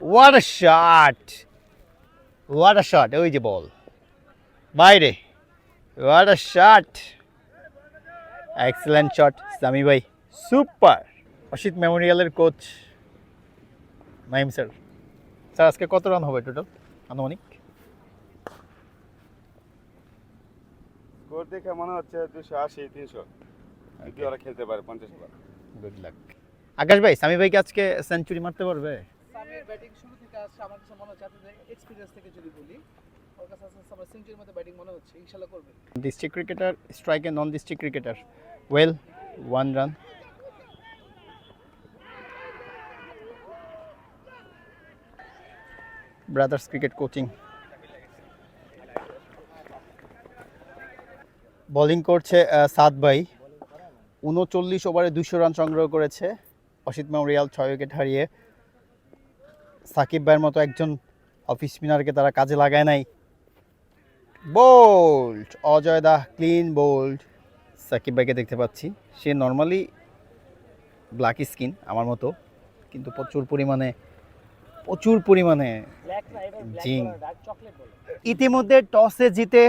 What a shot what a shot ওই যে ball বাইরে what a shot excellent shot Sami ভাই super Asit মেমোরিয়ালের কোচ নাইম স্যার স্যার আজকে কত রান হবে টোটাল আনুমানিক? স্কোর দেখে মনে হচ্ছে দুশো আশি তিনশো। যদি ওরা খেলতে পারে পঞ্চাশ ওভার। গুড লাক আকাশ ভাই সামি ভাইকে আজকে সেঞ্চুরি মারতে পারবে? সামির ব্যাটিং শুরু থেকে আসছে, আমার কাছে মনে হচ্ছে আপনাদের এক্সপিরিয়েন্স থেকে যদি বলি, ওর কাছে সেঞ্চুরির ব্যাটিং মনে হচ্ছে, ইনশাল্লাহ করবে। ডিস্ট্রিক্ট ক্রিকেটার স্ট্রাইকে non district cricketer well one run brothers cricket coaching bowling করছে সাদ ভাই। উনচল্লিশ ওভারে দুশো রান সংগ্রহ করেছে। অসিত মেমোরিয়াল ছয় উইকেট হারিয়ে সাকিব ভাইয়ের মতো একজন অফিস স্পিনারকে তারা কাজে লাগায় নাই। Bowled Ajoy da clean bowled Shakib ভাইকে দেখতে পাচ্ছি। সে নর্মালি ব্ল্যাক স্কিন আমার মতো। কিন্তু প্রচুর পরিমাণে প্রচুর পরিমাণে জিং ইতিমধ্যে টসে জিতে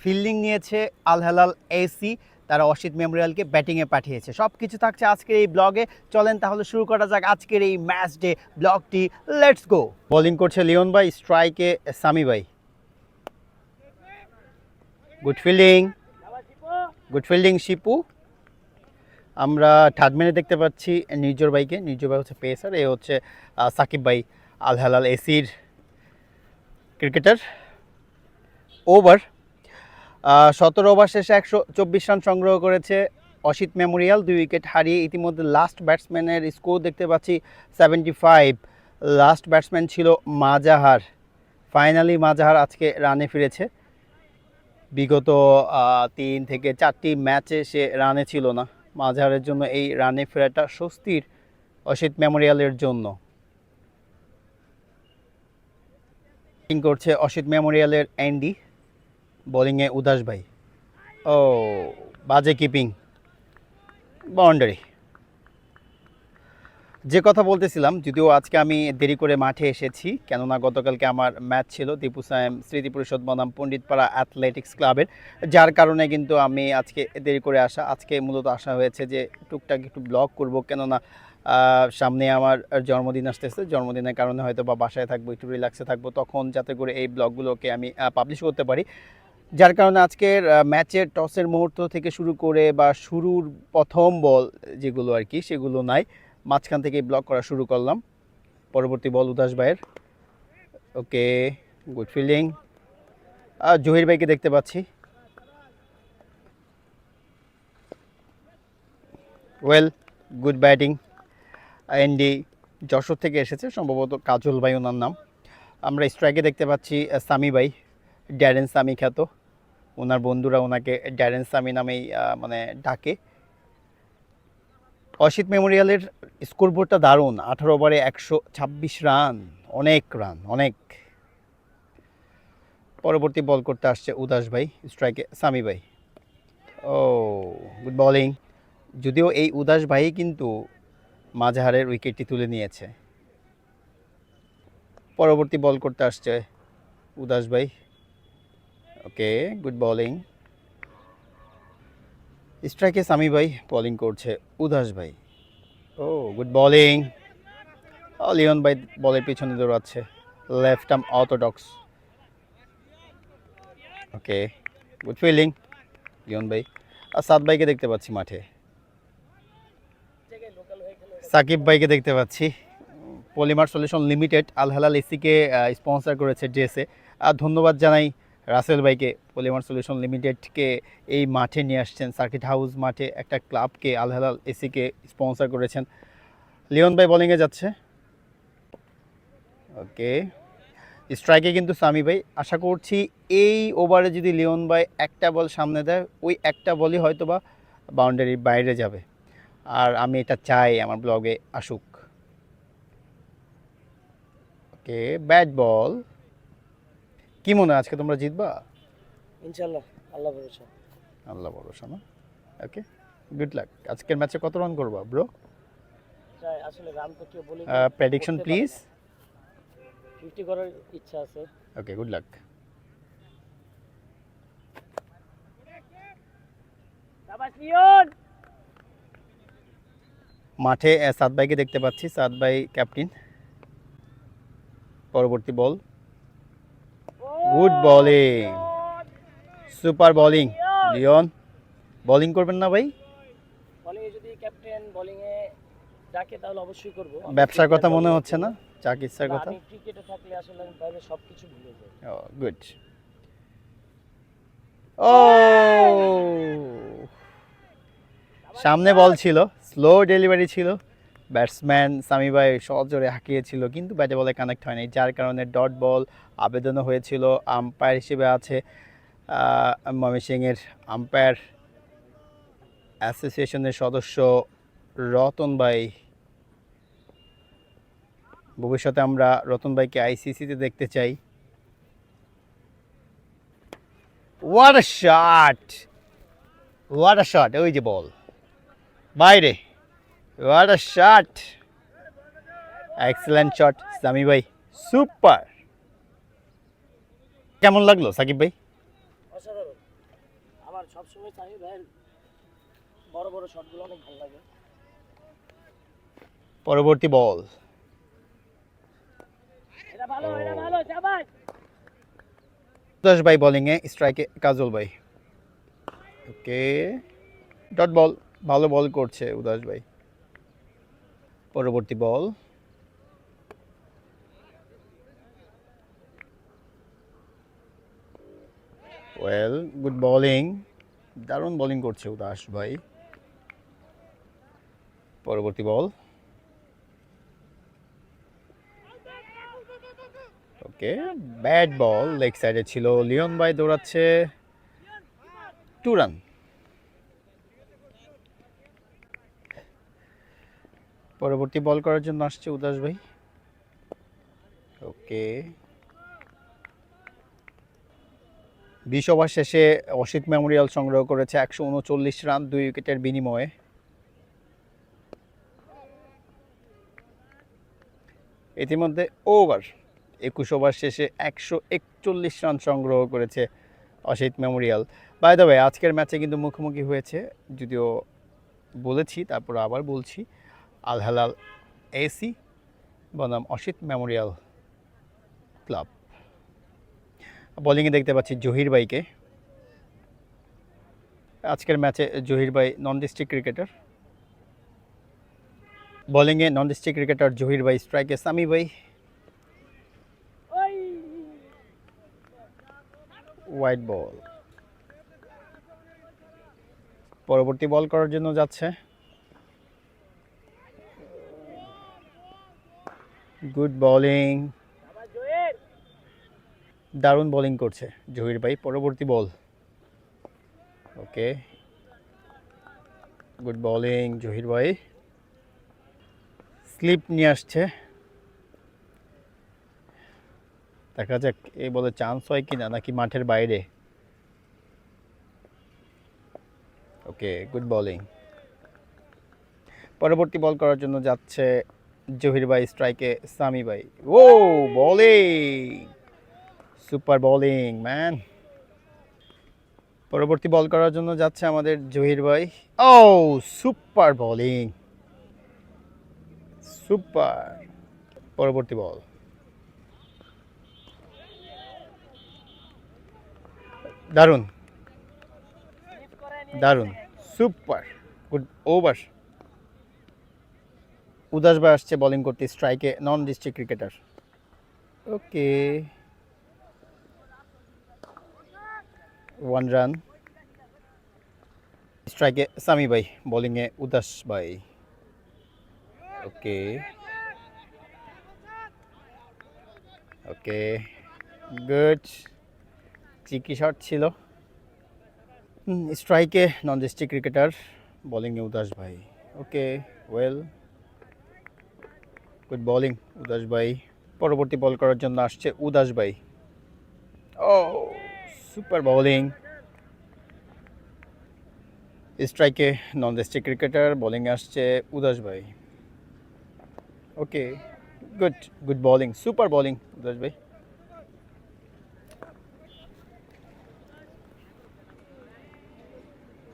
ফিল্ডিং নিয়েছে আল হেলাল এসি। তারা অসিত মেমোরিয়ালকে ব্যাটিংয়ে পাঠিয়েছে। সব কিছু থাকছে আজকের এই ব্লগে। চলেন তাহলে শুরু করা যাক আজকের এই ম্যাচ ডে ব্লগটি। লেটস গো বোলিং করছে লিওন ভাই স্ট্রাইকে সামি ভাই। Good fielding good fielding Shipu. আমরা থার্ড মিনিট দেখতে পাচ্ছি নির্জর ভাইকে। নির্জর ভাই হচ্ছে পেসার এ হচ্ছে সাকিব ভাই আল হালাল এসির ক্রিকেটার ওভার সতেরো ওভার শেষে একশো চব্বিশ রান সংগ্রহ করেছে অসিত মেমোরিয়াল, দুই উইকেট হারিয়ে ইতিমধ্যে লাস্ট ব্যাটসম্যানের স্কোর দেখতে পাচ্ছি সেভেন্টি ফাইভ লাস্ট ব্যাটসম্যান ছিল মাজাহার। ফাইনালি মাজাহার আজকে রানে ফিরেছে। বিগত তিন থেকে চারটি ম্যাচে সে রানে ছিল না। মাঝারের জন্য এই রানে ফেরাটা স্বস্তির অসিত মেমোরিয়ালের জন্য। করছে অসিত মেমোরিয়ালের অ্যান্ডি বোলিংয়ে উদাস ভাই। ও, বাজে কিপিং। বাউন্ডারি। যে কথা বলতেছিলাম, যদিও আজকে আমি দেরি করে মাঠে এসেছি, কেননা গতকালকে আমার ম্যাচ ছিল দীপু সায়েম স্মৃতি পরিষদ বনাম পণ্ডিতপাড়া অ্যাথলেটিক্স ক্লাবের। যার কারণে কিন্তু আমি আজকে দেরি করে আসা, আজকে মূলত আসা হয়েছে যে টুকটাক একটু ব্লগ করব, কেননা সামনে আমার জন্মদিন আসতেছে। জন্মদিনের কারণে হয়তো বা বাসায় থাকব, একটু রিল্যাক্সে থাকব। তখন যাতে করে এই ব্লগগুলোকে আমি পাবলিশ করতে পারি। যার কারণে আজকের ম্যাচের টসের মুহূর্ত থেকে শুরু করে বা শুরুর প্রথম বল যেগুলো আর কি, সেগুলো নাই। মাঝখান থেকে ব্লক করা শুরু করলাম। পরবর্তী বল উদাস ভাইয়ের। ওকে গুড ফিল্ডিং জহির ভাইকে দেখতে পাচ্ছি। Well good batting Andy Jessore থেকে এসেছে, সম্ভবত কাজল ভাই ওনার নাম। আমরা স্ট্রাইকে দেখতে পাচ্ছি সামি ভাই, ড্যারেন সামি খ্যাত। ওনার বন্ধুরা ওনাকে ড্যারেন সামি নামেই মানে ডাকে। অসিত মেমোরিয়ালের স্কোরবোর্ডটা দারুণ, আঠারো ওভারে একশো ছাব্বিশ রান, অনেক রান, অনেক। পরবর্তী বল করতে আসছে উদাস ভাই, স্ট্রাইকে সামি ভাই। Oh, good bowling. যদিও এই উদাস ভাই কিন্তু মাঝহারের উইকেটটি তুলে নিয়েছে। পরবর্তী বল করতে আসছে উদাস ভাই। ওকে গুড বোলিং স্ট্রাইকে সামি ভাই বোলিং করছে, উদাস ভাই। ও গুড বোলিং লিওন ভাই বলের পিছনে দৌড়াচ্ছে left arm orthodox okay good fielding Leon ভাই। আর সাদ ভাইকে দেখতে পাচ্ছি মাঠে। সাকিব ভাইকে দেখতে পাচ্ছি। পলিমার সলিউশন লিমিটেড আল হালাল এসিকে স্পন্সর করেছে ড্রেসে আর ধন্যবাদ জানাই রাসেল ভাইকে পলিমার সলিউশন লিমিটেডকে এই মাঠে নিয়ে আসছেন। সার্কিট হাউস মাঠে একটা ক্লাবকে আল হালাল এসিকে স্পন্সর করেছেন। লিওন ভাই বোলিংয়ে যাচ্ছে। ওকে। স্ট্রাইকে কিন্তু সামি ভাই। আশা করছি এই ওভারে যদি লিওন ভাই একটা বল সামনে দেয়, ওই একটা বলই হয়তো বা বাউন্ডারির বাইরে যাবে। আর আমি এটা চাই আমার ব্লগে আসুক। Okay, bat ball. কি মনে হয় আজকে তোমরা জিতবা? ইনশাল্লাহ আল্লাহ ভরসা। আল্লাহ ভরসা না? ওকে গুড লাক আজকের ম্যাচে কত রান করবা ব্রো আসলে রান তো কেউ বলে প্রেডিকশন প্লিজ ফিফটি করার ইচ্ছা আছে। ওকে গুড লাক মাঠে সাদ ভাইকে দেখতে পাচ্ছি। সাদ ভাই ক্যাপ্টেন পরবর্তী ball good bowling super bowling Leon bowling করবেন না ভাই? বোলিং এ যদি ক্যাপ্টেন বোলিং এ ডাকে তাহলে অবশ্যই করব। ব্যবসার কথা মনে হচ্ছে না? চাকিৎসার কথা? আমি ক্রিকেটে থাকলে আসলে আমি বাইরে সবকিছু ভুলে যাই। Oh good oh! সামনে বল ছিল স্লো ডেলিভারি ছিল। ব্যাটসম্যান সামি ভাই সজোরে হাঁকিয়েছিল, কিন্তু ব্যাটে বলে কানেক্ট হয়নি, যার কারণে ডট বল আবেদনও হয়েছিল। আম্পায়ার হিসেবে আছে ময়মনসিংহের আম্পায়ার অ্যাসোসিয়েশনের সদস্য রতন ভাই। ভবিষ্যতে আমরা রতন ভাইকে আইসিসিতে দেখতে চাই। What a shot what a shot ওই যে বল। বাইরে। What a shot excellent shot Sami ভাই সুপার কেমন লাগল সাকিব ভাই? অসাধারণ। আমার সবসময় সামি ভাইয়ের বড় বড় শটগুলো অনেক ভালো লাগে। পরবর্তী বল। এটা ভালো এটা ভালো দশ ভাই বোলিংয়ে স্ট্রাইকে কাজল ভাই। ওকে ডট বল ভালো বল করছে উদাস ভাই। পরবর্তী বল। ওয়েল গুড বোলিং দারুণ বোলিং করছে উদাস ভাই। পরবর্তী বল। ওকে ব্যাট বল লেগ সাইডে ছিল। লিওন ভাই দৌড়াচ্ছে। টু রান পরবর্তী বল করার জন্য আসছে উদাস ভাই। ওকে। বিশ ওভার শেষে অসিত মেমোরিয়াল সংগ্রহ করেছে একশো উনচল্লিশ রান, দুই উইকেটের বিনিময়ে। ইতিমধ্যে ওভার, একুশ ওভার শেষে একশো একচল্লিশ রান সংগ্রহ করেছে অসিত মেমোরিয়াল। বাই আজকের ম্যাচে কিন্তু মুখোমুখি হয়েছে, যদিও বলেছি, তারপর আবার বলছি। আল হালাল এসি বনাম অসিত মেমোরিয়াল ক্লাব। বোলিংয়ে দেখতে পাচ্ছি জহির ভাইকে। আজকের ম্যাচে জহির ভাই নন ডিস্ট্রিক্ট ক্রিকেটার বোলিংয়ে নন ডিস্ট্রিক্ট ক্রিকেটার জহির ভাই স্ট্রাইকে সামি ভাই। হোয়াইট বল পরবর্তী বল করার জন্য যাচ্ছে। গুড বোলিং দারুণ বোলিং করছে জহির ভাই, পরবর্তী ball okay good bowling Zahir ভাই. স্লিপ নিয়ে আসছে। দেখা যাক এই বলে চান্স হয় কি না নাকি মাঠের বাইরে। ওকে গুড বোলিং পরবর্তী বল করার জন্য যাচ্ছে জহির ভাই স্ট্রাইকে সামি ভাই। ও বলিং সুপার বলিং ম্যান পরবর্তী বল করার জন্য যাচ্ছে আমাদের জহির ভাই। ও সুপার বলিং সুপার পরবর্তী বল দারুণ! দারুণ! সুপার গুড ওভার উদাস ভাই আসছে বোলিং করতে স্ট্রাইকে non district cricketer okay one run স্ট্রাইকে সামি ভাই বোলিংয়ে উদাস ভাই। ওকে ওকে গুড চিকি শট ছিল। স্ট্রাইকে নন ডিস্ট্রিক্ট ক্রিকেটার বোলিংয়ে উদাস ভাই। ওকে ওয়েল গুড বোলিং উদাস ভাই পরবর্তী বল করার জন্য আসছে উদাস ভাই ও সুপার বোলিং স্ট্রাইকে নন ডিস্ট্রিক্ট ক্রিকেটার বোলিংয়ে আসছে উদাস ভাই okay good good bowling super bowling Udas ভাই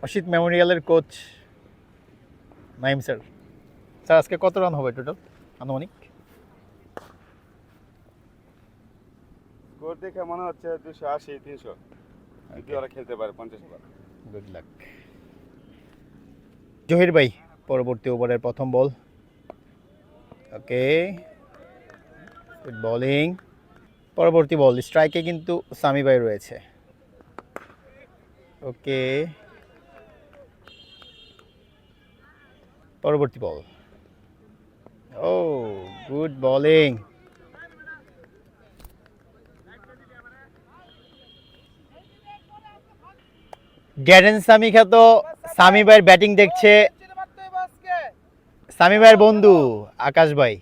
অসিত মেমোরিয়ালের কোচ নাইম স্যার স্যার আজকে কত রান হবে টোটাল আনুমানিক? স্কোর দেখে মনে হচ্ছে দুশো আশি তিনশো। যদি ওরা খেলতে পারে পঞ্চাশ ওভার গুড লাক জহির ভাই পরবর্তী ওভারের প্রথম বল। ওকে। গুড বোলিং পরবর্তী বল স্ট্রাইকে কিন্তু সামি ভাই রয়েছে। ওকে পরবর্তী ball. Oh good bowling Darren Sammy খ্যাত সামি ভাইয়ের ব্যাটিং দেখছে। সামি ভাইয়ের বন্ধু আকাশ ভাই।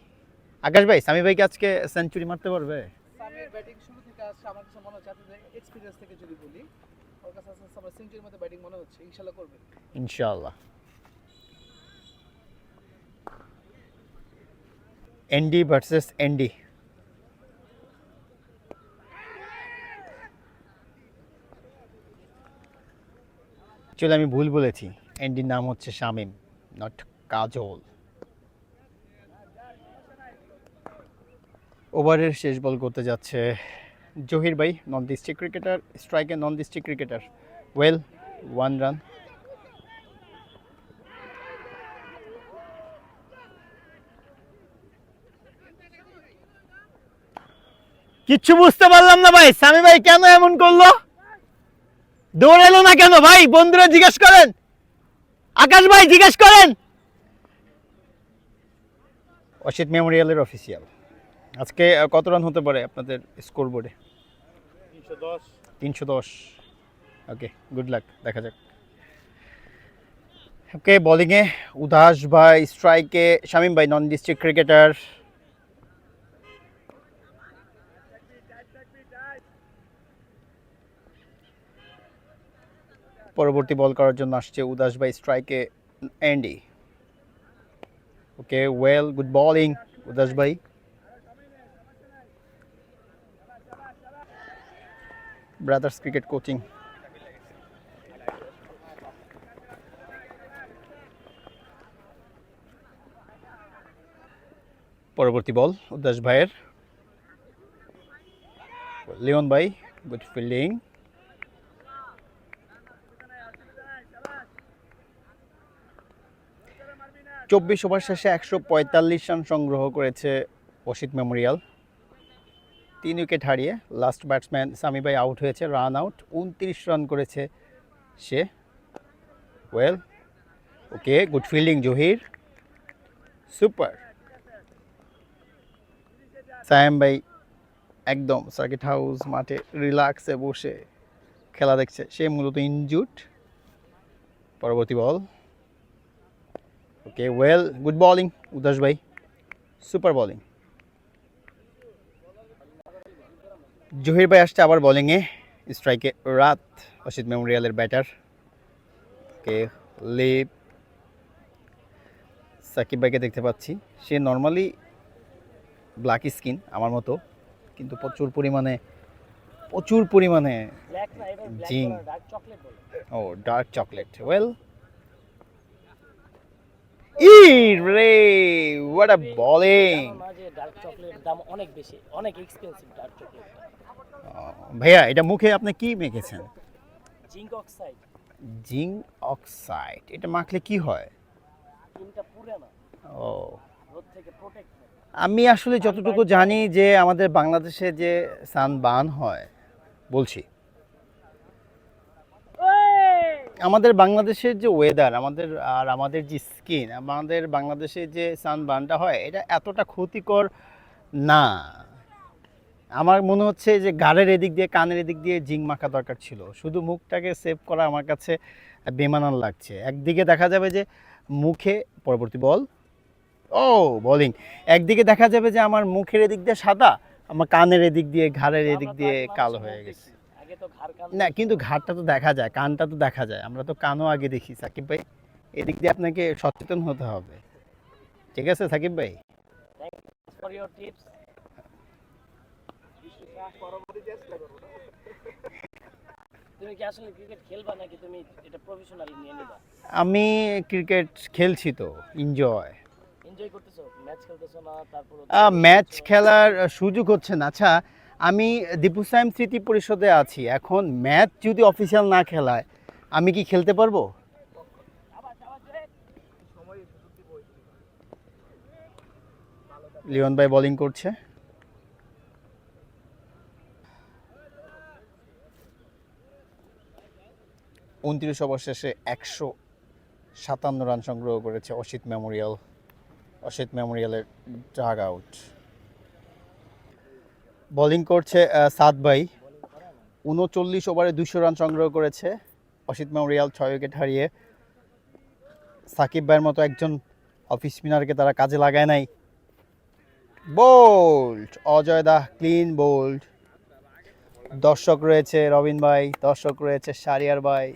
আকাশ ভাই সামি ভাইকে আজকে সেঞ্চুরি মারতে পারবে? সামির ব্যাটিং শুরু থেকে আসছে আমার কাছে মনে হচ্ছে আপনাদের থেকে যদি বলি ওর কাছে সেঞ্চুরির মধ্যে ব্যাটিং মনে হচ্ছে ইনশাল্লাহ করবে। ইনশাআল্লাহ এনডি ভার্সেস এনডি চলে আমি ভুল বলেছি। এনডির নাম হচ্ছে শামিম নট কাজল। ওভারের শেষ বল করতে যাচ্ছে জহির ভাই নন ডিস্ট্রিক্ট ক্রিকেটার স্ট্রাইকে non district cricketer well one run কিচ্ছু বুঝতে পারলাম না ভাই। সামি ভাই কেন এমন করল? দৌড় এলো না কেন ভাই? বন্ধুরা জিজ্ঞেস করেন। আকাশ ভাই জিজ্ঞেস করেন। অসিত মেমোরিয়ালের অফিসিয়াল আজকে কত রান হতে পারে আপনাদের স্কোর বোর্ডে তিনশো দশ। তিনশো দশ। ওকে গুড লাক দেখা যাক। ওকে বোলিংয়ে উদাস ভাই স্ট্রাইকে শামিম ভাই নন ডিস্ট্রিক্ট ক্রিকেটার পরবর্তী বল করার জন্য আসছে উদাস ভাই স্ট্রাইকে Andy. Okay, well, good bowling Udas ভাই। Brothers cricket coaching. পরবর্তী বল উদাস ভাইয়ের। লিওন ভাই, গুড ফিল্ডিং। চব্বিশ ওভার শেষে একশো পঁয়তাল্লিশ রান সংগ্রহ করেছে অসিত মেমোরিয়াল। তিন উইকেট হারিয়ে লাস্ট ব্যাটসম্যান সামি ভাই আউট হয়েছে রান আউট উনত্রিশ রান করেছে সে। Well okay good fielding Zahir. Super Sayam ভাই একদম সার্কিট হাউস মাঠে রিল্যাক্সে বসে খেলা দেখছে, সে মূলত ইনজুট পরবর্তী ball okay well good bowling Udas ভাই সুপার বোলিং জহির ভাই আসছে আবার বোলিংয়ে স্ট্রাইকে রাত অসিত মেমোরিয়ালের ব্যাটার কে লিপ সাকিব ভাইকে দেখতে পাচ্ছি। সে নর্মালি ব্ল্যাক স্কিন আমার মতো। কিন্তু প্রচুর পরিমাণে প্রচুর পরিমাণে জিং। ও ডার্ক চকলেট ওয়েল ই রে হোয়াট আ বোলিং জানো না যে ডার্ক চকলেটের দাম অনেক বেশি অনেক এক্সপেন্সিভ ডার্ক চকলেট ভাইয়া এটা মুখে আপনি কি মেখেছেন জিঙ্ক অক্সাইড জিং অক্সাইড এটা মাখলে কি হয় স্কিনটা পুরে না ও রোদ থেকে প্রোটেক্ট আমি আসলে যতটুকু জানি যে আমাদের বাংলাদেশে যে সান সানবান হয় বলছি আমাদের বাংলাদেশের যে ওয়েদার আমাদের আর আমাদের যে স্কিন আমাদের বাংলাদেশে যে সানবানটা হয় এটা এতটা ক্ষতিকর না। আমার মনে হচ্ছে যে গাড়ের এদিক দিয়ে কানের এদিক দিয়ে জিং মাখা দরকার ছিল। শুধু মুখটাকে সেভ করা আমার কাছে বেমানান লাগছে। একদিকে দেখা যাবে যে মুখে পরবর্তী বল ও বোলিং একদিকে দেখা যাবে যে আমার মুখের এদিক দিয়ে সাদা আমার কানের এদিক দিয়ে ঘাড়ের এদিক দিয়ে কালো হয়ে গেছে। না কিন্তু ঘাড়টা তো দেখা যায় কানটা তো দেখা যায়। আমরা তো কানও আগে দেখি সাকিব ভাই। এদিক দিয়ে আপনাকে সচেতন হতে হবে। ঠিক আছে সাকিব ভাই? আমি ক্রিকেট খেলছি তো এনজয় ম্যাচ খেলার সুযোগ হচ্ছে না। আচ্ছা আমি দীপুসাইম স্মৃতি পরিষদে আছি। এখন ম্যাচ যদি অফিসিয়াল না খেলায়, আমি কি খেলতে পারব? লিওন ভাই বোলিং করছে। উনত্রিশ ওভার শেষে একশো সাতান্ন রান সংগ্রহ করেছে অসিত মেমোরিয়াল। অসিত মেমোরিয়ালের ডাগ আউট বোলিং করছে সাদ ভাই। উনচল্লিশ ওভারে দুশো রান সংগ্রহ করেছে। অসিত মেমোরিয়াল ছয় উইকেট হারিয়ে সাকিব ভাইয়ের মতো একজন অফ স্পিনারকে তারা কাজে লাগায় নাই। বোল্ড অজয় দাহ ক্লিন বোল্ড দর্শক রয়েছে রবিন ভাই, দর্শক রয়েছে শারিয়ার ভাই।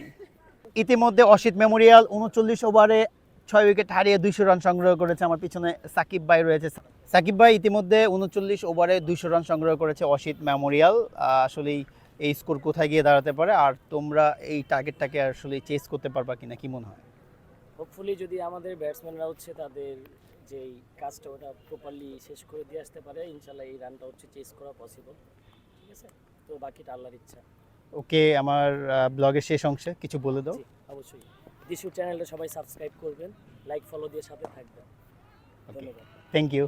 ইতিমধ্যে অসিত মেমোরিয়াল উনচল্লিশ ওভারে ছয় উইকেট হারিয়ে দুইশো রান সংগ্রহ করেছে আমার পিছনে সাকিব ভাই রয়েছে। সাকিব ভাই ইতিমধ্যে উনচল্লিশ ওভারে দুইশো রান সংগ্রহ করেছে অসিত মেমোরিয়াল। আসলেই এই স্কোর কোথায় গিয়ে দাঁড়াতে পারে আর তোমরা এই টার্গেটটাকে আসলে চেস করতে পারবা কিনা কি মনে হয়? হোপফুলি যদি আমাদের ব্যাটসম্যানরা হচ্ছে তাদের যেই কাজটা ওটা প্রপারলি শেষ করে দিয়ে আসতে পারে ইনশাল্লাহ এই রানটা হচ্ছে চেস করা পসিবল ঠিক আছে? তো বাকিটা আল্লাহর ইচ্ছা। ওকে আমার ব্লগের শেষ অংশে কিছু বলে দাও। অবশ্যই। দিশু চ্যানেলটা সবাই সাবস্ক্রাইব করবেন লাইক ফলো দিয়ে সাথে থাকবেন। ধন্যবাদ। Thank you